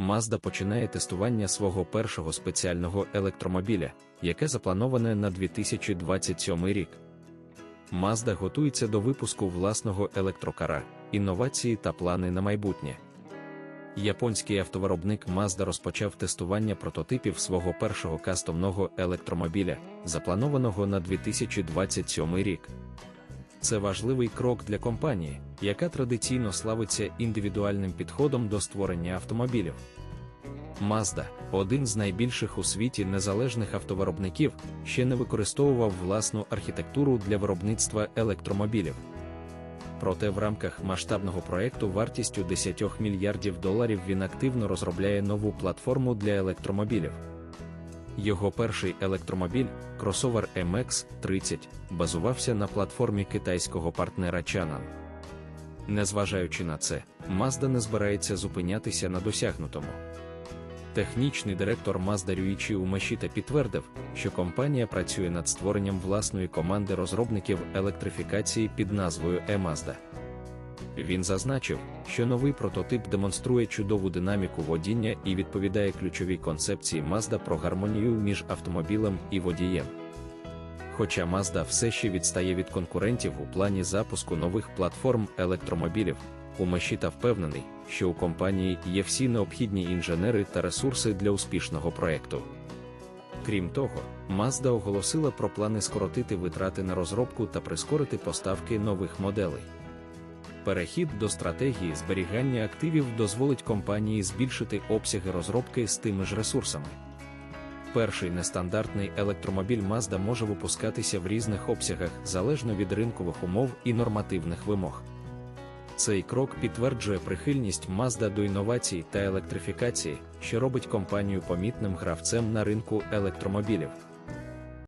Mazda починає тестування свого першого спеціального електромобіля, яке заплановане на 2027 рік. Mazda готується до випуску власного електрокара, інновації та плани на майбутнє. Японський автовиробник Mazda розпочав тестування прототипів свого першого кастомного електромобіля, запланованого на 2027 рік. Це важливий крок для компанії, яка традиційно славиться індивідуальним підходом до створення автомобілів. Mazda, один з найбільших у світі незалежних автовиробників, ще не використовував власну архітектуру для виробництва електромобілів. Проте в рамках масштабного проекту вартістю 10 мільярдів доларів він активно розробляє нову платформу для електромобілів. Його перший електромобіль, кросовер MX-30, базувався на платформі китайського партнера Changan. Незважаючи на це, Mazda не збирається зупинятися на досягнутому. Технічний директор Mazda Рюїчі Умешіта підтвердив, що компанія працює над створенням власної команди розробників електрифікації під назвою e-Mazda. Він зазначив, що новий прототип демонструє чудову динаміку водіння і відповідає ключовій концепції Mazda про гармонію між автомобілем і водієм. Хоча Mazda все ще відстає від конкурентів у плані запуску нових платформ електромобілів, Умешіта впевнений, що у компанії є всі необхідні інженери та ресурси для успішного проекту. Крім того, Mazda оголосила про плани скоротити витрати на розробку та прискорити поставки нових моделей. Перехід до стратегії зберігання активів дозволить компанії збільшити обсяги розробки з тими ж ресурсами. Перший нестандартний електромобіль Mazda може випускатися в різних обсягах залежно від ринкових умов і нормативних вимог. Цей крок підтверджує прихильність Mazda до інновацій та електрифікації, що робить компанію помітним гравцем на ринку електромобілів.